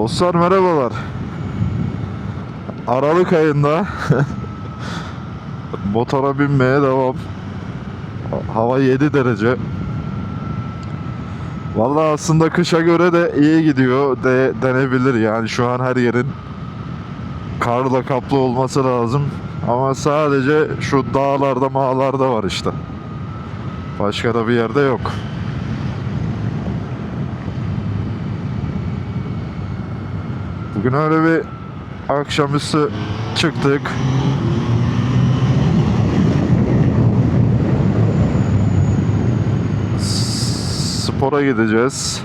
Dostlar merhabalar. Aralık ayında motora binmeye devam. Hava 7 derece. Vallahi aslında kışa göre de iyi gidiyor de denebilir yani şu an her yerin karla kaplı olması lazım. Ama sadece şu dağlarda mağlarda var işte. Başka da bir yerde yok. Bugün öyle bir akşamüstü çıktık. Spora gideceğiz.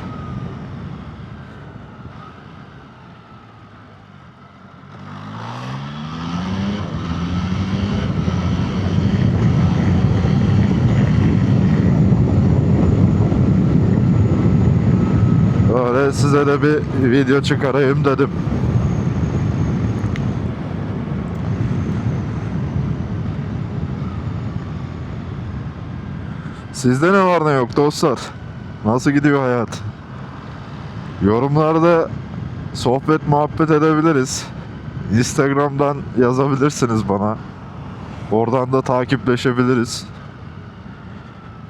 Öyle size de bir video çıkarayım dedim. Sizde ne var ne yok dostlar? Nasıl gidiyor hayat? Yorumlarda sohbet muhabbet edebiliriz. Instagram'dan yazabilirsiniz bana. Oradan da takipleşebiliriz.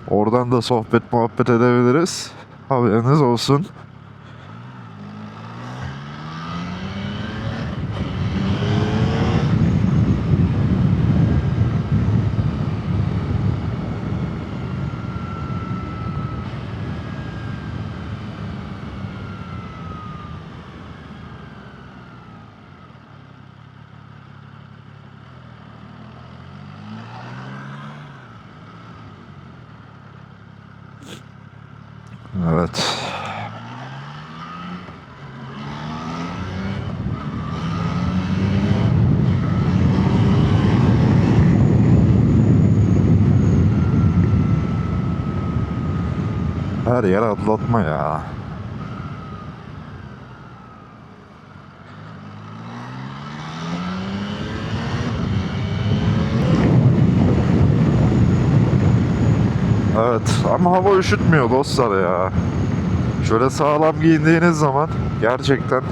Oradan da sohbet muhabbet edebiliriz. Haberiniz olsun. Evet. Her yer atlatma ya. Evet ama hava üşütmüyor dostlar ya. Şöyle sağlam giyindiğiniz zaman gerçekten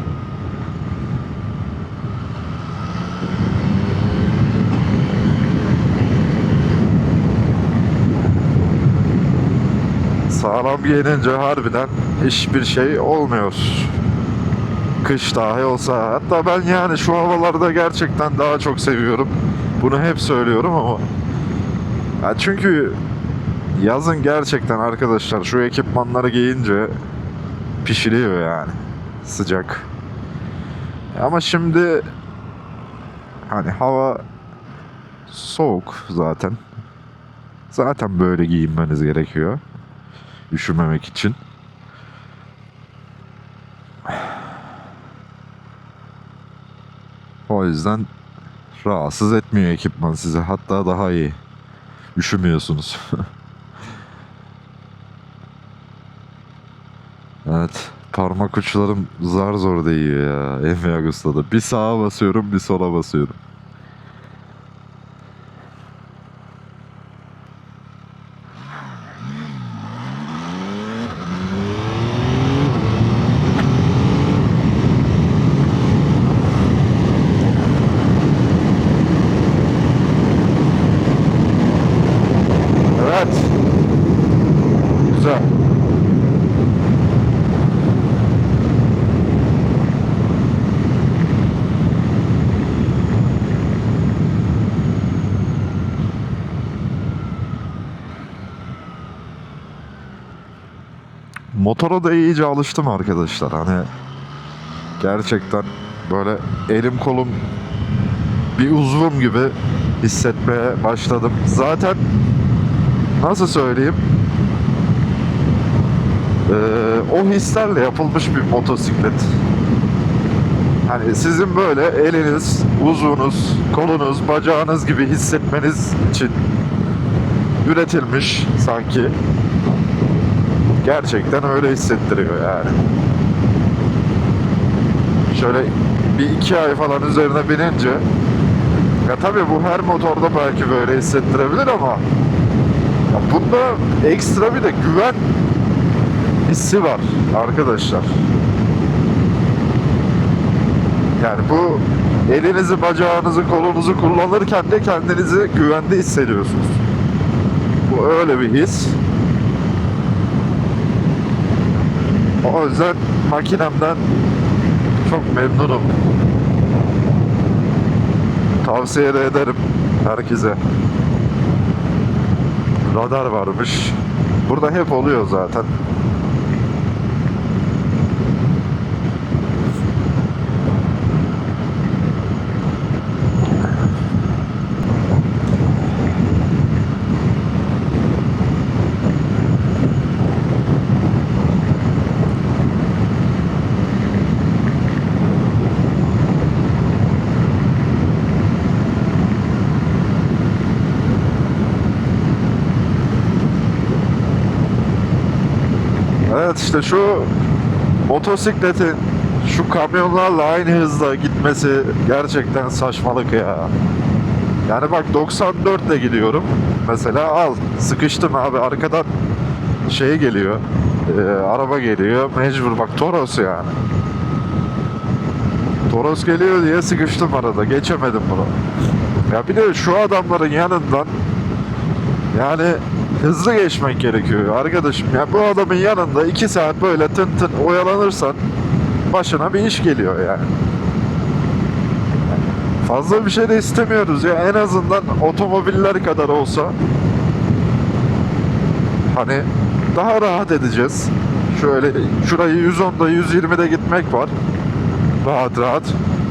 sağlam giyinince harbiden hiçbir şey olmuyor. Kış dahi olsa. Hatta ben yani şu havalarda gerçekten daha çok seviyorum. Bunu hep söylüyorum ama. Ya çünkü yazın gerçekten arkadaşlar şu ekipmanları giyince pişiriyor yani. Sıcak. Ama şimdi hani hava soğuk zaten. Zaten böyle giyinmeniz gerekiyor. Üşümemek için. O yüzden rahatsız etmiyor ekipman size. Hatta daha iyi. Üşümüyorsunuz. evet. Parmak uçlarım zar zor değiyor ya. Emre Agusta'da. Bir sağa basıyorum bir sola basıyorum. Evet. Güzel. Motora da iyice alıştım arkadaşlar. Hani gerçekten böyle elim kolum bir uzvum gibi hissetmeye başladım. Zaten nasıl söyleyeyim? Ee, o hislerle yapılmış bir motosiklet. Hani sizin böyle eliniz, uzvunuz, kolunuz, bacağınız gibi hissetmeniz için üretilmiş sanki. Gerçekten öyle hissettiriyor yani. Şöyle bir iki ay falan üzerine binince ya tabii bu her motorda belki böyle hissettirebilir ama ya bunda ekstra bir de güven hissi var arkadaşlar. Yani bu elinizi, bacağınızı, kolunuzu kullanırken de kendinizi güvende hissediyorsunuz. Bu öyle bir his. O yüzden makinemden çok memnunum. Tavsiye de ederim herkese. Radar varmış. Burada hep oluyor zaten. Evet işte şu motosikletin şu kamyonlarla aynı hızla gitmesi gerçekten saçmalık ya. Yani bak 94 ile gidiyorum. Mesela al sıkıştım abi arkadan şey geliyor. e, araba geliyor. Mecbur bak Toros yani. Toros geliyor diye sıkıştım arada. Geçemedim bunu. Ya bir de şu adamların yanından yani hızlı geçmek gerekiyor arkadaşım. Ya bu adamın yanında 2 saat böyle tın tın oyalanırsan başına bir iş geliyor yani. Fazla bir şey de istemiyoruz ya. En azından otomobiller kadar olsa hani daha rahat edeceğiz. Şöyle şurayı 110'da 120'de gitmek var. Rahat rahat.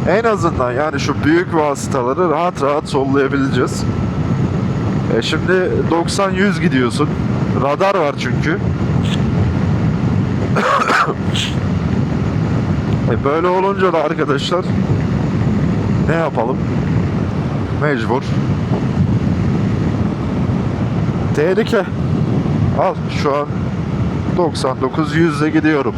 En azından yani şu büyük vasıtaları rahat rahat sollayabileceğiz. E şimdi 90-100 gidiyorsun. Radar var çünkü. e böyle olunca da arkadaşlar ne yapalım? Mecbur. Tehlike. Al şu an 99 100'e gidiyorum.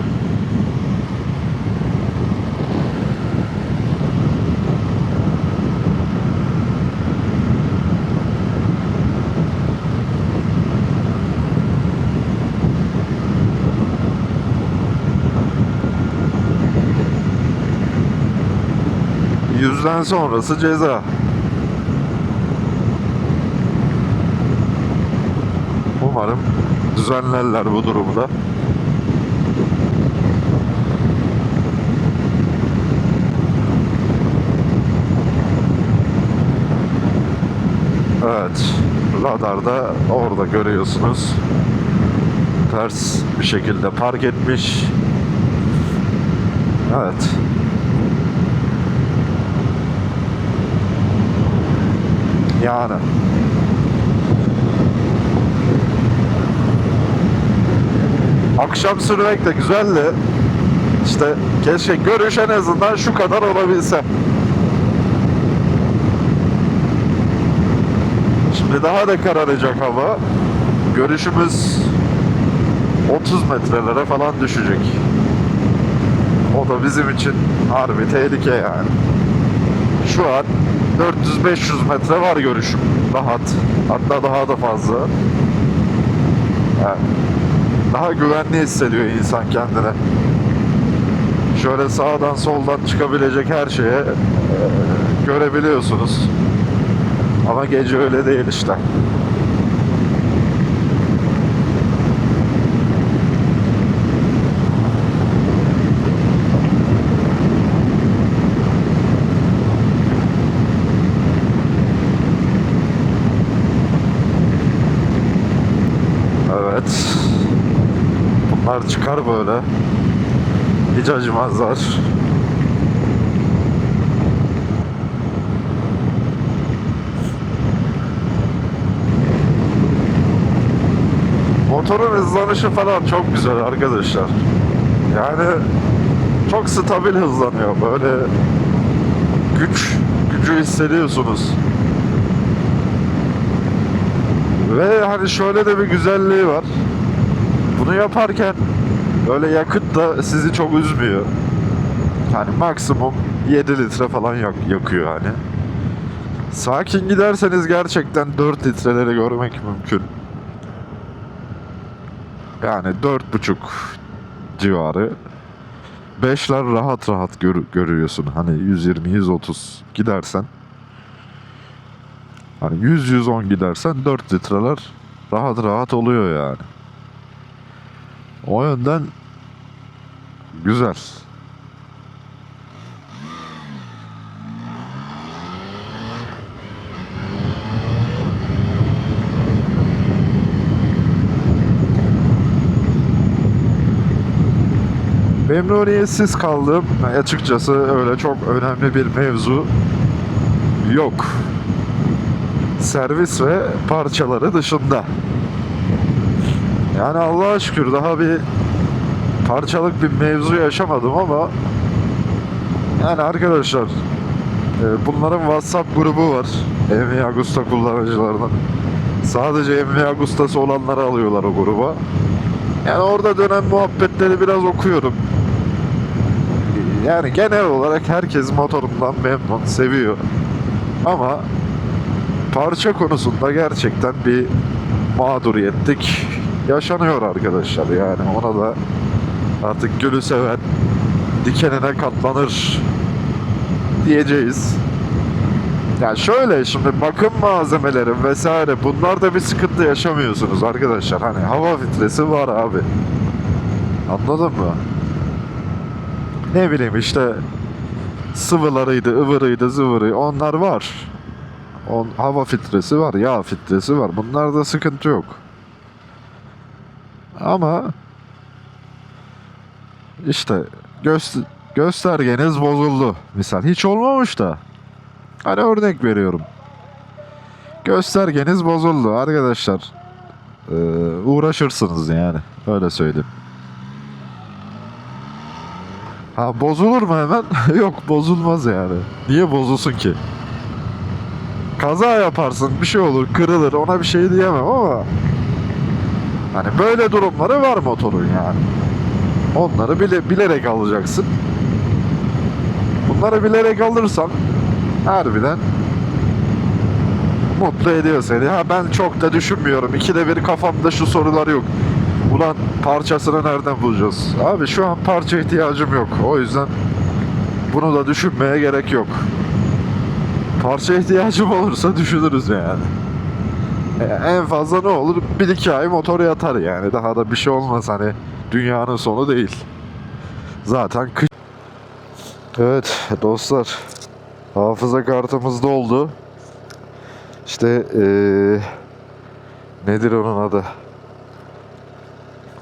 Yüzden sonrası ceza. Umarım düzenlerler bu durumu da. Evet. Radarda orada görüyorsunuz. Ters bir şekilde park etmiş. Evet. Yani. Akşam sürmek de güzel de işte keşke görüş en azından şu kadar olabilse. Şimdi daha da kararacak hava. Görüşümüz 30 metrelere falan düşecek. O da bizim için harbi tehlike yani. Şu an 400-500 metre var görüşüm. Rahat. Hatta daha da fazla. Yani daha güvenli hissediyor insan kendine. Şöyle sağdan soldan çıkabilecek her şeye e, görebiliyorsunuz. Ama gece öyle değil işte. Evet. Bunlar çıkar böyle. Hiç acımazlar. Motorun hızlanışı falan çok güzel arkadaşlar. Yani çok stabil hızlanıyor. Böyle güç gücü hissediyorsunuz. Ve hani şöyle de bir güzelliği var. Bunu yaparken böyle yakıt da sizi çok üzmüyor. Yani maksimum 7 litre falan yak yakıyor hani. Sakin giderseniz gerçekten 4 litreleri görmek mümkün. Yani 4,5 civarı. 5'ler rahat rahat gör, görüyorsun. Hani 120-130 gidersen hani 100-110 gidersen 4 litreler rahat rahat oluyor yani. O yönden güzel. Memnuniyetsiz kaldığım açıkçası öyle çok önemli bir mevzu yok. Servis ve parçaları dışında. Yani Allah'a şükür daha bir parçalık bir mevzu yaşamadım ama yani arkadaşlar e, bunların WhatsApp grubu var. Emi Agusta kullanıcılarının. Sadece Emi Agusta'sı olanları alıyorlar o gruba. Yani orada dönen muhabbetleri biraz okuyorum. Yani genel olarak herkes motorundan memnun, seviyor. Ama parça konusunda gerçekten bir mağduriyetlik yaşanıyor arkadaşlar. Yani ona da artık gülü seven dikenine katlanır diyeceğiz. Ya şöyle şimdi bakım malzemeleri vesaire bunlarda bir sıkıntı yaşamıyorsunuz arkadaşlar. Hani hava filtresi var abi. Anladın mı? Ne bileyim işte sıvılarıydı, ıvırıydı, zıvırı onlar var. On, hava filtresi var, yağ filtresi var. Bunlarda sıkıntı yok. Ama işte göster göstergeniz bozuldu. Misal hiç olmamış da. Hani örnek veriyorum. Göstergeniz bozuldu arkadaşlar. Ee, uğraşırsınız yani. Öyle söyleyeyim. Ha bozulur mu hemen? Yok bozulmaz yani. Niye bozulsun ki? Kaza yaparsın bir şey olur kırılır ona bir şey diyemem ama Hani böyle durumları var motorun yani. Onları bile, bilerek alacaksın. Bunları bilerek alırsan harbiden mutlu ediyor seni. Ha ben çok da düşünmüyorum. İkide bir kafamda şu sorular yok. Ulan parçasını nereden bulacağız? Abi şu an parça ihtiyacım yok. O yüzden bunu da düşünmeye gerek yok. Parça ihtiyacım olursa düşünürüz yani. En fazla ne olur? Bir iki ay motor yatar yani. Daha da bir şey olmaz hani. Dünyanın sonu değil. Zaten kış... Evet dostlar. Hafıza kartımız doldu. İşte eee nedir onun adı?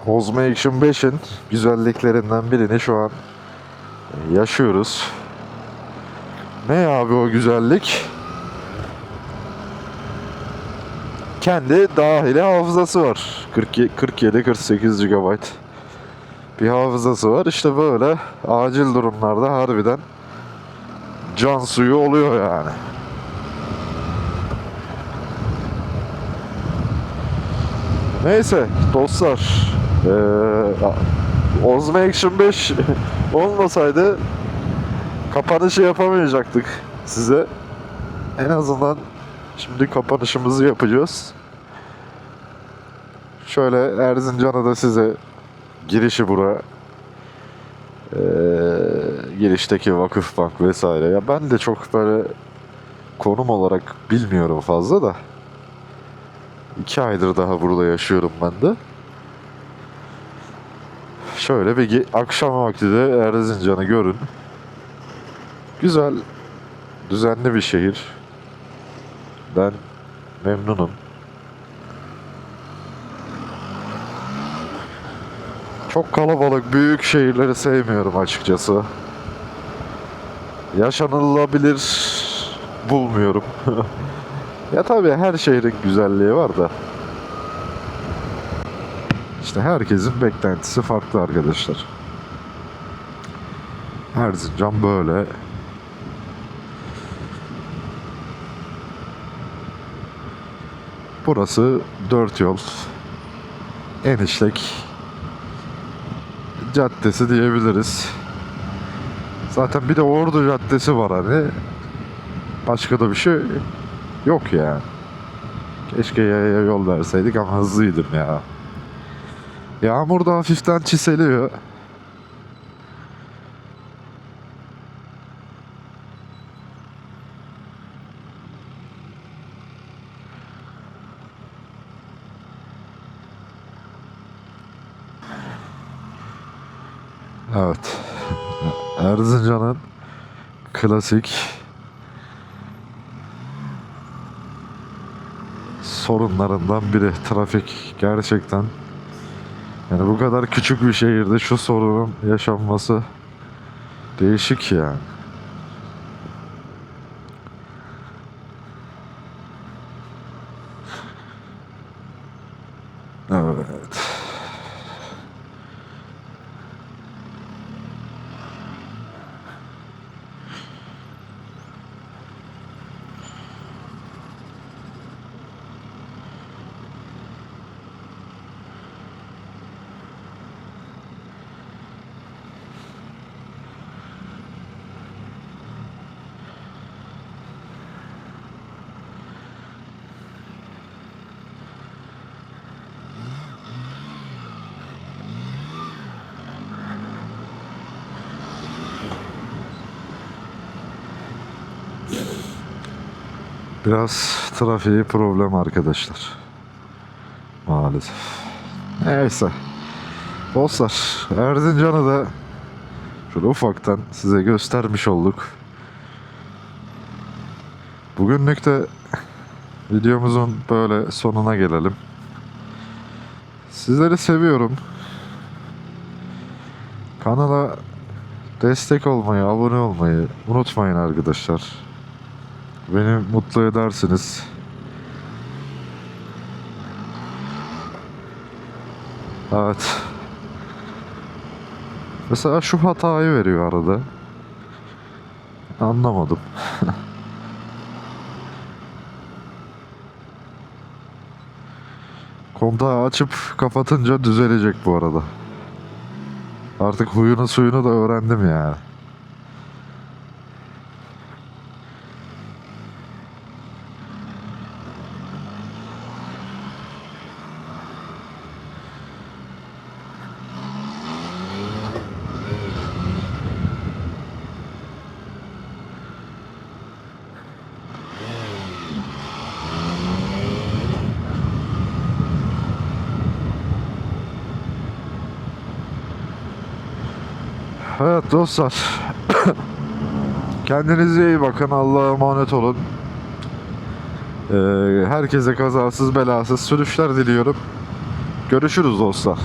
Osmo Action 5'in güzelliklerinden birini şu an yaşıyoruz. Ne abi o güzellik? Kendi dahili hafızası var. 47-48 GB bir hafızası var. İşte böyle acil durumlarda harbiden can suyu oluyor yani. Neyse dostlar eee Osmo Action 5 olmasaydı kapanışı yapamayacaktık size. En azından şimdi kapanışımızı yapacağız. Şöyle Erzincan'a da size girişi bura eee, girişteki Vakıfbank vesaire. Ya ben de çok böyle konum olarak bilmiyorum fazla da. İki aydır daha burada yaşıyorum ben de. Şöyle bir akşam vakti de Erzincan'ı görün. Güzel, düzenli bir şehir. Ben memnunum. Çok kalabalık, büyük şehirleri sevmiyorum açıkçası. Yaşanılabilir bulmuyorum. ya tabii her şehrin güzelliği var da. İşte herkesin beklentisi farklı arkadaşlar. Erzincan böyle. Burası dört yol. En işlek caddesi diyebiliriz. Zaten bir de Ordu Caddesi var hani. Başka da bir şey yok ya. Keşke yaya yol verseydik ama hızlıydım ya. Yağmur da hafiften çiseliyor. Evet. Erzincan'ın klasik sorunlarından biri trafik gerçekten. Yani bu kadar küçük bir şehirde şu sorunun yaşanması değişik yani. Evet. Biraz trafiği problem arkadaşlar. Maalesef. Neyse. Dostlar Erzincan'ı da şöyle ufaktan size göstermiş olduk. Bugünlük de videomuzun böyle sonuna gelelim. Sizleri seviyorum. Kanala destek olmayı, abone olmayı unutmayın arkadaşlar. Beni mutlu edersiniz. Evet. Mesela şu hatayı veriyor arada. Anlamadım. Kontağı açıp kapatınca düzelecek bu arada. Artık huyunu suyunu da öğrendim yani. Evet dostlar. Kendinize iyi bakın. Allah'a emanet olun. Ee, herkese kazasız belasız sürüşler diliyorum. Görüşürüz dostlar.